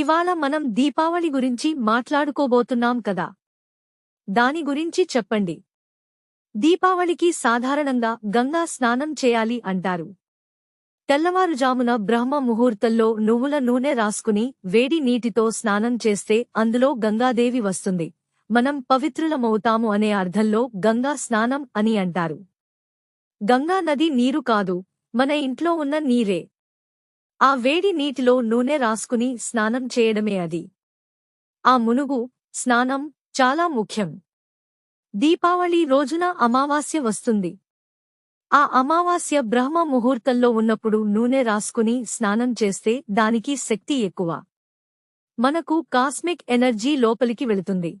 ఇవాళ మనం దీపావళి గురించి మాట్లాడుకోబోతున్నాం కదా. దాని గురించి చెప్పండి. దీపావళికి సాధారణంగా గంగా స్నానం చేయాలి అంటారు. తెల్లవారుజామున బ్రహ్మ ముహూర్తంలో నువ్వుల నూనె రాసుకుని వేడి నీటితో స్నానం చేస్తే అందులో గంగాదేవి వస్తుంది. మనం పవిత్రులమవుతాము అనే అర్థంలో గంగా స్నానం అని అంటారు. గంగా నది నీరు కాదు మన ఇంట్లో ఉన్న నీరే. ఆ వేడి నీటిలో నూనె రాసుకుని స్నానం చేయడమే అది. ఆ మునుగు స్నానం చాలా ముఖ్యం. దీపావళి రోజున అమావాస్య వస్తుంది. ఆ అమావాస్య బ్రహ్మ ముహూర్తంలో ఉన్నప్పుడు నూనె రాసుకుని స్నానం చేస్తే దానికి శక్తి ఎక్కువ. మనకు కాస్మిక్ ఎనర్జీ లోపలికి వెళుతుంది.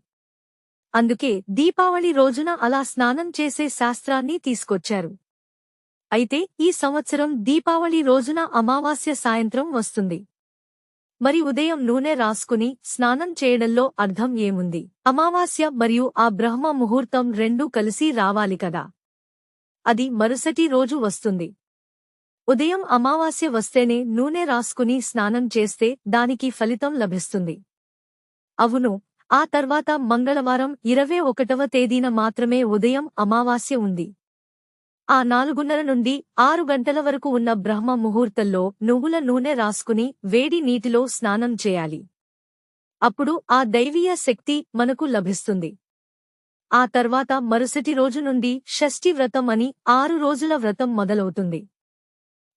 అందుకే దీపావళి రోజున అలా స్నానం చేసే శాస్త్రాన్ని తీసుకొచ్చారు. అయితే ఈ సంవత్సరం దీపావళి రోజున అమావాస్య సాయంత్రం వస్తుంది. మరి ఉదయం నూనె రాసుకుని స్నానం చేయడంలో అర్థం ఏముంది? అమావాస్య మరియు ఆ బ్రహ్మ ముహూర్తం రెండూ కలిసి రావాలి కదా? అది మరుసటి రోజు వస్తుంది. ఉదయం అమావాస్య వస్తేనే నూనె రాసుకుని స్నానం చేస్తే దానికి ఫలితం లభిస్తుంది. అవును ఆ తర్వాత మంగళవారం ఇరవై ఒకటవ తేదీన మాత్రమే ఉదయం అమావాస్య ఉంది. ఆ నాలుగున్నర నుండి ఆరు గంటల వరకు ఉన్న బ్రహ్మ ముహూర్తంలో నువ్వుల నూనె రాసుకుని వేడి నీటిలో స్నానం చేయాలి. అప్పుడు ఆ దైవీయ శక్తి మనకు లభిస్తుంది. ఆ తర్వాత మరుసటి రోజు నుండి షష్ఠి వ్రతం అని ఆరు రోజుల వ్రతం మొదలవుతుంది.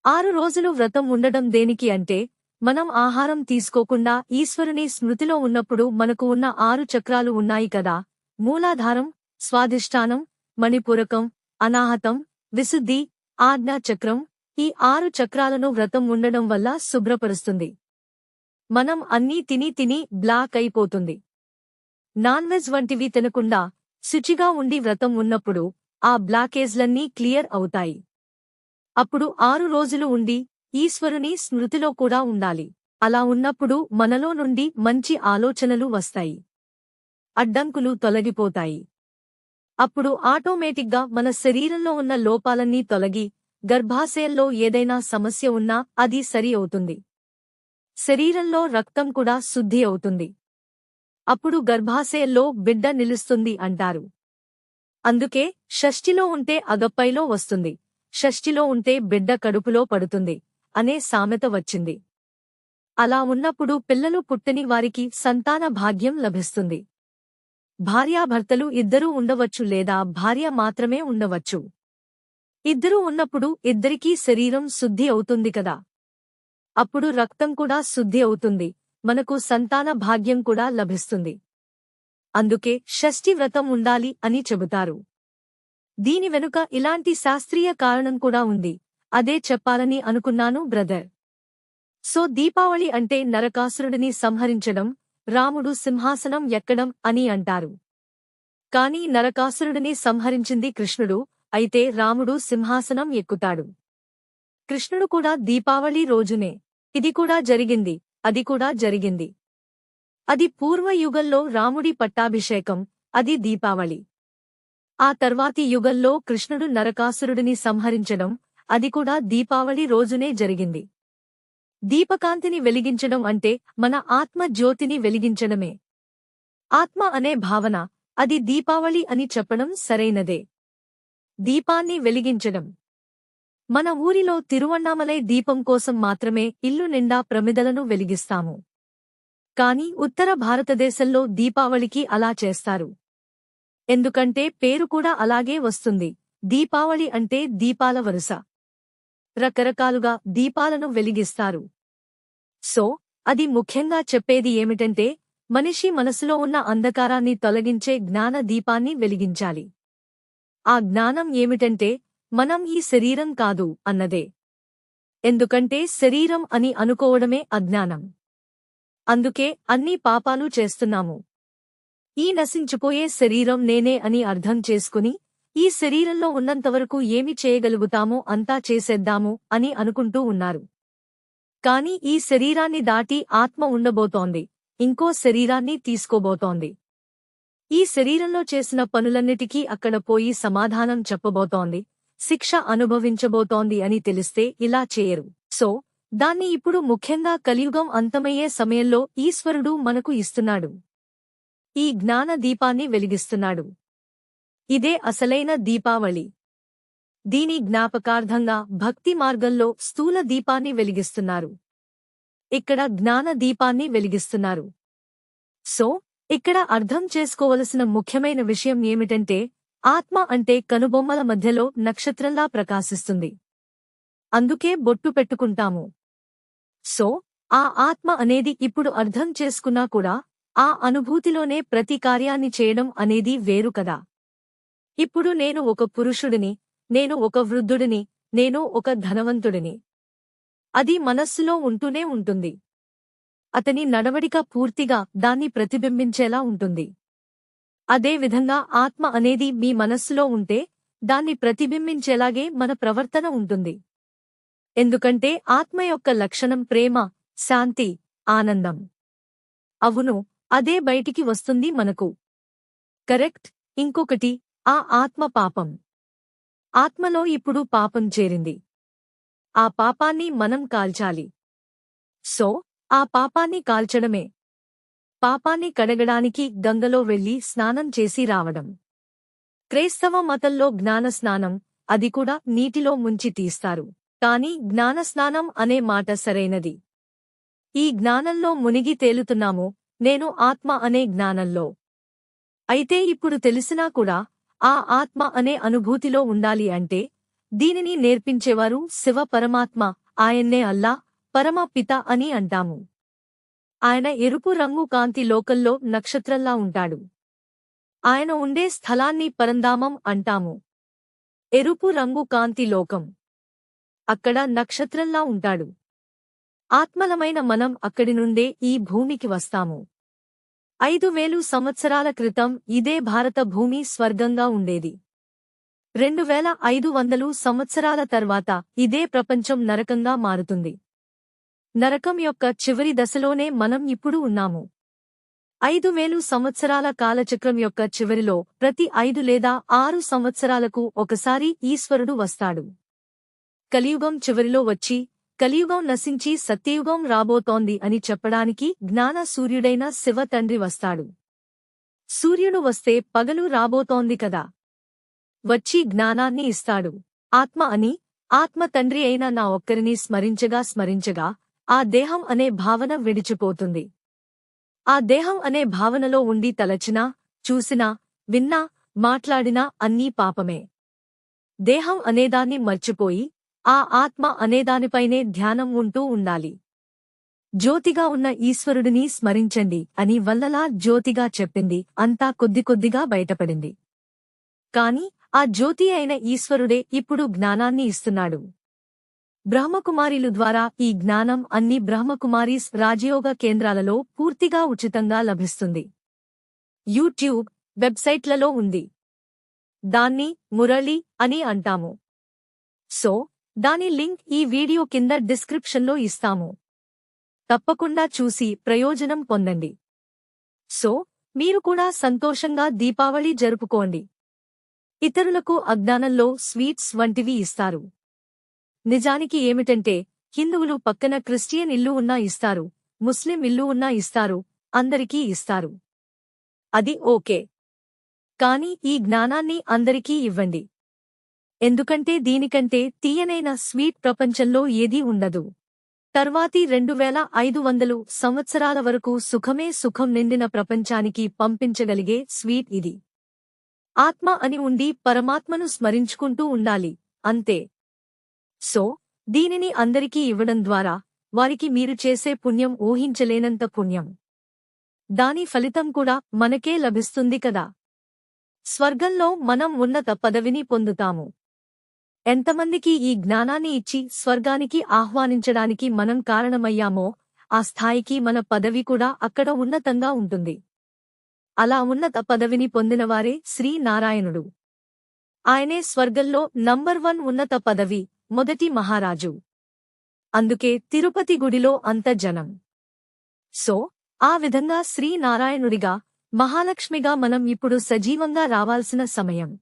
ఆరు రోజులు వ్రతం ఉండడం దేనికి అంటే మనం ఆహారం తీసుకోకుండా ఈశ్వరుని స్మృతిలో ఉన్నప్పుడు మనకు ఉన్న ఆరు చక్రాలు ఉన్నాయి కదా మూలాధారం స్వాధిష్టానం మణిపూరకం అనాహతం విశుద్ధి ఆజ్ఞాచక్రం ఈ ఆరు చక్రాలను వ్రతం ఉండడం వల్ల శుభ్రపరుస్తుంది. మనం అన్నీ తిని తిని బ్లాక్ అయిపోతుంది. నాన్ వెజ్ వంటివి తినకుండా శుచిగా ఉండి వ్రతం ఉన్నప్పుడు ఆ బ్లాకేజ్లన్నీ క్లియర్ అవుతాయి. అప్పుడు ఆరు రోజులు ఉండి ఈశ్వరుని స్మృతిలో కూడా ఉండాలి. అలా ఉన్నప్పుడు మనలో నుండి మంచి ఆలోచనలు వస్తాయి. అడ్డంకులు తొలగిపోతాయి. అప్పుడు ఆటోమేటిక్గా మన శరీరంలో ఉన్న లోపాలన్నీ తొలగి గర్భాశయంలో ఏదైనా సమస్య ఉన్నా అది సరి అవుతుంది. శరీరంలో రక్తం కూడా శుద్ధి అవుతుంది. అప్పుడు గర్భాశయంలో బిడ్డ నిలుస్తుంది అంటారు. అందుకే షష్ఠిలో ఉంటే అగప్పైలో వస్తుంది. షష్ఠిలో ఉంటే బిడ్డ కడుపులో పడుతుంది అనే సామెత వచ్చింది. అలా ఉన్నప్పుడు పిల్లలు పుట్టని వారికి సంతాన భాగ్యం లభిస్తుంది. భార్యాభర్తలు ఇద్దరూ ఉండవచ్చు లేదా భార్య మాత్రమే ఉండవచ్చు. ఇద్దరూ ఉన్నప్పుడు ఇద్దరికీ శరీరం శుద్ధి అవుతుంది కదా. అప్పుడు రక్తం కూడా శుద్ధి అవుతుంది. మనకు సంతాన భాగ్యం కూడా లభిస్తుంది. అందుకే షష్ఠి వ్రతం ఉండాలి అని చెబుతారు. దీని వెనుక ఇలాంటి శాస్త్రీయ కారణం కూడా ఉంది. అదే చెప్పాలని అనుకున్నాను బ్రదర్. సో దీపావళి అంటే నరకాసురుడిని సంహరించడం రాముడు సింహాసనం ఎక్కడం అని అంటారు. కాని నరకాసురుడిని సంహరించింది కృష్ణుడు అయితే రాముడు సింహాసనం ఎక్కుతాడు. కృష్ణుడు కూడా దీపావళి రోజునే. ఇది కూడా జరిగింది అది కూడా జరిగింది. అది పూర్వయుగంలో రాముడి పట్టాభిషేకం అది దీపావళి. ఆ తర్వాతి యుగంలో కృష్ణుడు నరకాసురుడిని సంహరించడం అది కూడా దీపావళి రోజునే జరిగింది. దీపకాంతిని వెలిగించడం అంటే మన ఆత్మ జ్యోతిని వెలిగించడమే. ఆత్మ అనే భావన అది దీపావళి అని చెప్పడం సరైనదే. దీపాన్ని వెలిగించడం. మన ఊరిలో తిరువണ്ണామలై దీపం కోసం మాత్రమే ఇల్లు నిండా ప్రమిదలను వెలిగిస్తాము. కాని ఉత్తర భారతదేశంలో దీపావళికి అలా చేస్తారు. ఎందుకంటే పేరు కూడా అలాగే వస్తుంది. దీపావళి అంటే దీపాల వరుస. రకరకాలుగా దీపాలను వెలిగిస్తారు. సో అది ముఖ్యంగా చెప్పేది ఏమిటంటే మనిషి మనసులో ఉన్న అంధకారాన్ని తొలగించే జ్ఞాన దీపాన్ని వెలిగించాలి. ఆ జ్ఞానం ఏమిటంటే మనం ఈ శరీరం కాదు అన్నదే. ఎందుకంటే శరీరం అని అనుకోవడమే అజ్ఞానం. అందుకే అన్ని పాపాలు చేస్తున్నాము. ఈ నశించిపోయే శరీరం నేనే అని అర్థం చేసుకుని ఈ శరీరంలో ఉన్నంతవరకు ఏమి చేయగలుగుతామో అంతా చేసేద్దాము అని అనుకుంటూ ఉన్నారు. కాని ఈ శరీరాన్ని దాటి ఆత్మ ఉండబోతోంది ఇంకో శరీరాన్ని తీసుకోబోతోంది. ఈ శరీరంలో చేసిన పనులన్నిటికీ అక్కడ పోయి సమాధానం చెప్పబోతోంది శిక్ష అనుభవించబోతోంది అని తెలిస్తే ఇలా చేయరు. సో దాన్ని ఇప్పుడు ముఖ్యంగా కలియుగం అంతమయ్యే సమయంలో ఈశ్వరుడు మనకు ఇస్తున్నాడు. ఈ జ్ఞాన దీపాన్ని వెలిగిస్తున్నాడు. ఇదే అసలైన దీపావళి. దీని జ్ఞాపకార్థంగా భక్తి మార్గంలో స్థూల దీపాన్ని వెలిగిస్తున్నారు. ఇక్కడ జ్ఞాన దీపాన్ని వెలిగిస్తున్నారు. సో ఇక్కడ అర్థం చేసుకోవలసిన ముఖ్యమైన విషయం ఏమిటంటే ఆత్మ అంటే కనుబొమ్మల మధ్యలో నక్షత్రంలా ప్రకాశిస్తుంది. అందుకే బొట్టు పెట్టుకుంటాము. సో ఆ ఆత్మ అనేది ఇప్పుడు అర్థం చేసుకున్నా కూడా ఆ అనుభూతిలోనే ప్రతి కార్యాన్ని చేయడం అనేది వేరు కదా. ఇప్పుడు నేను ఒక పురుషుడిని నేను ఒక వృద్ధుడిని నేను ఒక ధనవంతుడిని. అది మనస్సులో ఉంటూనే ఉంటుంది. అతని నడవడిక పూర్తిగా దాన్ని ప్రతిబింబించేలా ఉంటుంది. అదేవిధంగా ఆత్మ అనేది మీ మనస్సులో ఉంటే దాన్ని ప్రతిబింబించేలాగే మన ప్రవర్తన ఉంటుంది. ఎందుకంటే ఆత్మ యొక్క లక్షణం ప్రేమ శాంతి ఆనందం. అవును అదే బయటికి వస్తుంది మనకు. కరెక్ట్ ఇంకొకటి ఆ ఆత్మ పాపం. ఆత్మలో ఇప్పుడు పాపం చేరింది. ఆ పాపాన్ని మనం కాల్చాలి. సో ఆ పాపాన్ని కాల్చడమే. పాపాన్ని కడగడానికి గంగలో వెళ్ళి స్నానం చేసి రావడం. క్రైస్తవ మతంలో జ్ఞాన స్నానం అది కూడా నీటిలో ముంచి తీస్తారు. కాని జ్ఞాన స్నానం అనే మాట సరైనది. ఈ జ్ఞానంలో మునిగి తేలుతున్నాము నేను ఆత్మ అనే జ్ఞానంలో. అయితే ఇప్పుడు తెలిసినా కూడా ఆ ఆత్మ అనే అనుభూతిలో ఉండాలి అంటే దీనిని నేర్పించేవారు శివ పరమాత్మ ఆయన్నే అల్లా పరమ పిత అని అంటాము. ఆయన ఎరుపు రంగు కాంతి లోకల్లో నక్షత్రంలా ఉంటాడు. ఆయన ఉండే స్థలాన్ని పరంధామం అంటాము. ఎరుపు రంగు కాంతి లోకం అక్కడ నక్షత్రంలా ఉంటాడు. ఆత్మలమైన మనం అక్కడి నుండే ఈ భూమికి వస్తాము. ఐదు వేలు సంవత్సరాల క్రితం ఇదే భారత భూమి స్వర్గంగా ఉండేది. రెండు వేల ఐదు వందలు సంవత్సరాల తర్వాత ఇదే ప్రపంచం నరకంగా మారుతుంది. నరకం యొక్క చివరి దశలోనే మనం ఇప్పుడు ఉన్నాము. ఐదు వేలు సంవత్సరాల కాలచక్రం యొక్క చివరిలో ప్రతి ఐదు లేదా ఆరు సంవత్సరాలకు ఒకసారి ఈశ్వరుడు వస్తాడు. కలియుగం చివరిలో వచ్చి కలియుగం నశించి సత్యయుగం రాబోతోంది అని చెప్పడానికి జ్ఞాన సూర్యుడైన శివ తండ్రి వస్తాడు. సూర్యుడు వస్తే పగలు రాబోతోంది కదా. వచ్చి జ్ఞానాన్ని ఇస్తాడు. ఆత్మ అని ఆత్మ తండ్రి అయిన నా ఒక్కరిని స్మరించగా స్మరించగా ఆ దేహం అనే భావన విడిచిపోతుంది. ఆ దేహం అనే భావనలో ఉండి తలచినా చూసినా విన్నా మాట్లాడినా అన్నీ పాపమే. దేహం అనేదాన్ని మర్చిపోయి ఆ ఆత్మ అనేదానిపైనే ధ్యానం ఉంటూ ఉండాలి. జ్యోతిగా ఉన్న ఈశ్వరుడిని స్మరించండి అని వల్లలా జ్యోతిగా చెప్పింది అంతా కొద్ది కొద్దిగా బయటపడింది. కాని ఆ జ్యోతి అయిన ఈశ్వరుడే ఇప్పుడు జ్ఞానాన్ని ఇస్తున్నాడు. బ్రహ్మకుమారిలు ద్వారా ఈ జ్ఞానం అన్ని బ్రహ్మకుమారీస్ రాజయోగ కేంద్రాలలో పూర్తిగా ఉచితంగా లభిస్తుంది. యూట్యూబ్ వెబ్సైట్లలో ఉంది. దాన్ని మురళి అని అంటాము. సో దాని లింక్ ఈ వీడియో కింద డిస్క్రిప్షన్లో ఇస్తాము. తప్పకుండా చూసి ప్రయోజనం పొందండి. సో మీరు కూడా సంతోషంగా దీపావళి జరుపుకోండి. ఇతరులకు అజ్ఞానంలో స్వీట్స్ వంటివి ఇస్తారు. నిజానికి ఏమిటంటే హిందువులు పక్కన క్రిస్టియన్ ఇల్లు ఉన్నా ఇస్తారు ముస్లిం ఇల్లు ఉన్నా ఇస్తారు అందరికీ ఇస్తారు. అది ఓకే. కాని ఈ జ్ఞానాన్ని అందరికీ ఇవ్వండి. ఎందుకంటే దీనికంటే తీయనైన స్వీట్ ప్రపంచంలో ఏదీ ఉండదు. తర్వాతి రెండు వేల ఐదు వందలు సంవత్సరాల వరకు సుఖమే సుఖం నిండిన ప్రపంచానికి పంపించగలిగే స్వీట్ ఇది. ఆత్మ అని ఉండి పరమాత్మను స్మరించుకుంటూ ఉండాలి అంతే. సో దీనిని అందరికీ ఇవ్వడం ద్వారా వారికి మీరు చేసే పుణ్యం ఊహించలేనంత పుణ్యం. దాని ఫలితం కూడా మనకే లభిస్తుంది కదా. స్వర్గంలో మనం ఉన్నత పదవిని పొందుతాము. ఎంతమందికి ఈ జ్ఞానాన్ని ఇచ్చి స్వర్గానికి ఆహ్వానించడానికి మనం కారణమయ్యామో ఆ స్థాయికి మన పదవి కూడా అక్కడ ఉన్నతంగా ఉంటుంది. అలా ఉన్నత పదవిని పొందినవారే శ్రీనారాయణుడు. ఆయనే స్వర్గంలో నంబర్ వన్ ఉన్నత పదవి మొదటి మహారాజు. అందుకే తిరుపతి గుడిలో అంత జనం. సో ఆ విధంగా శ్రీనారాయణుడిగా మహాలక్ష్మిగా మనం ఇప్పుడు సజీవంగా రావాల్సిన సమయం.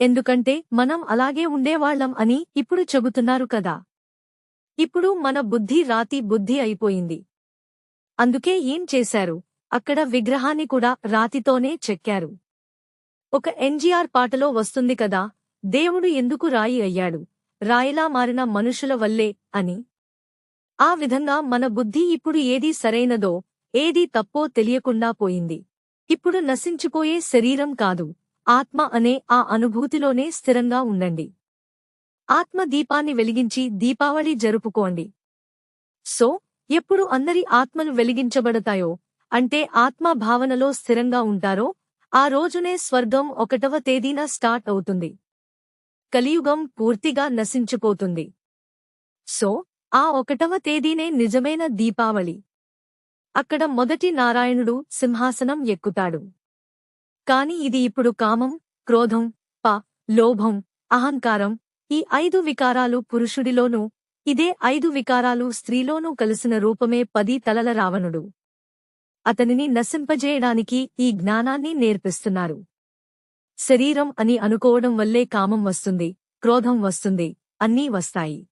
ఎందుకంటే మనం అలాగే ఉండేవాళ్ళం అని ఇప్పుడు చెబుతున్నారు కదా. ఇప్పుడు మన బుద్ధి రాతి బుద్ధి అయిపోయింది. అందుకే ఏం చేశారు? అక్కడ విగ్రహాన్ని కూడా రాతితోనే చెక్కారు. ఒక ఎన్జీఆర్ పాటలో వస్తుంది కదా దేవుడు ఎందుకు రాయి అయ్యాడు? రాయిలా మారిన మనుషుల వల్లే అని. ఆ విధంగా మన బుద్ధి ఇప్పుడు ఏది సరైనదో ఏది తప్పో తెలియకుండా పోయింది. ఇప్పుడు నశించిపోయే శరీరం కాదు. ఆత్మ అనే ఆ అనుభూతిలోనే స్థిరంగా ఉండండి. ఆత్మ దీపాన్ని వెలిగించి దీపావళి జరుపుకోండి. సో ఎప్పుడు అందరి ఆత్మలు వెలిగించబడతాయో అంటే ఆత్మ భావనలో స్థిరంగా ఉంటారో ఆ రోజునే స్వర్గం ఒకటవ తేదీన స్టార్ట్ అవుతుంది. కలియుగం పూర్తిగా నశించిపోతుంది. సో ఆ ఒకటవ తేదీనే నిజమైన దీపావళి. అక్కడ మొదటి నారాయణుడు సింహాసనం ఎక్కుతాడు. కాని ఇది ఇప్పుడు కామం క్రోధం ప లోభం అహంకారం. ఈ ఐదు వికారాలు పురుషుడిలోనూ ఇదే ఐదు వికారాలు స్త్రీలోనూ కలిసిన రూపమే పది తలల రావణుడు. అతనిని నశింపజేయడానికి ఈ జ్ఞానాన్ని నేర్పిస్తున్నారు. శరీరం అని అనుకోవడం వల్లే కామం వస్తుంది క్రోధం వస్తుంది అన్నీ వస్తాయి.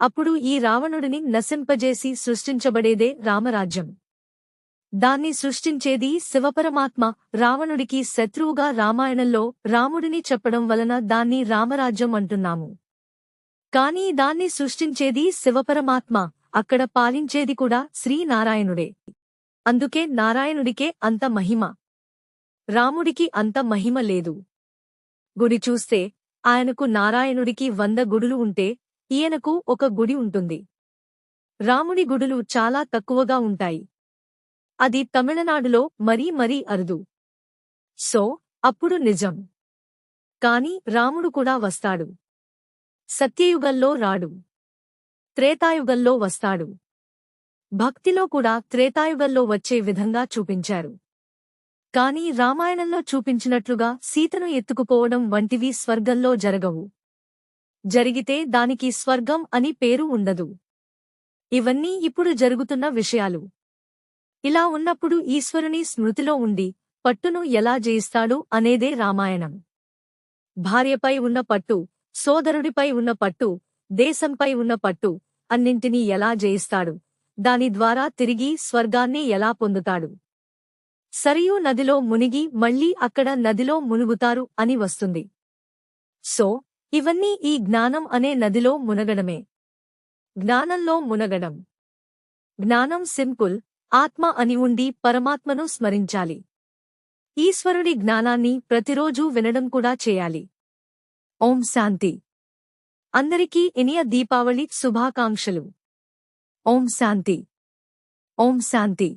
అప్పుడు ఈ రావణుడిని నశింపజేసి సృష్టించబడేదే రామరాజ్యం. దాన్ని సృష్టించేది శివపరమాత్మ. రావణుడికి శత్రువుగా రామాయణంలో రాముడిని చెప్పడం వలన దాన్ని రామరాజ్యం అంటున్నాము. కానీ దాన్ని సృష్టించేది శివపరమాత్మ. అక్కడ పాలించేది కూడా శ్రీనారాయణుడే. అందుకే నారాయణుడికే అంత మహిమ. రాముడికి అంత మహిమ లేదు. గుడి చూస్తే ఆయనకు నారాయణుడికి వంద గుడులు ఉంటే ఈయనకు ఒక గుడి ఉంటుంది. రాముడి గుడులు చాలా తక్కువగా ఉంటాయి. అది తమిళనాడులో మరీ మరీ అరుదు. సో అప్పుడు నిజం. కాని రాముడు కూడా వస్తాడు. సత్యయుగంలో రాడు. త్రేతాయుగంలో వస్తాడు. భక్తిలో కూడా త్రేతాయుగంలో వచ్చే విధంగా చూపించారు. కాని రామాయణంలో చూపించినట్లుగా సీతను ఎత్తుకుపోవడం వంటివి స్వర్గంలో జరగవు. జరిగితే దానికి స్వర్గం అని పేరు ఉండదు. ఇవన్నీ ఇప్పుడు జరుగుతున్న విషయాలు. ఇలా ఉన్నప్పుడు ఈశ్వరుని స్మృతిలో ఉండి పట్టును ఎలా జయిస్తాడు అనేదే రామాయణం. భార్యపై ఉన్న పట్టు సోదరుడిపై ఉన్న పట్టు దేశంపై ఉన్న పట్టు అన్నింటినీ ఎలా జయిస్తాడు? దాని ద్వారా తిరిగి స్వర్గాన్ని ఎలా పొందుతాడు? సరియు నదిలో మునిగి మళ్ళీ అక్కడ నదిలో మునుగుతారు అని వస్తుంది. సో ఇవన్నీ ఈ జ్ఞానం అనే నదిలో మునగడమే. జ్ఞానంలో మునగడం. జ్ఞానం సింపుల్ ఆత్మ అని ఉండి పరమాత్మను స్మరించాలి. ఈశ్వరుడి జ్ఞానాన్ని ప్రతిరోజూ వినడం కూడా చేయాలి. ఓం శాంతి. అందరికీ ఇనియ దీపావళి శుభాకాంక్షలు. ఓం శాంతి. ఓం శాంతి.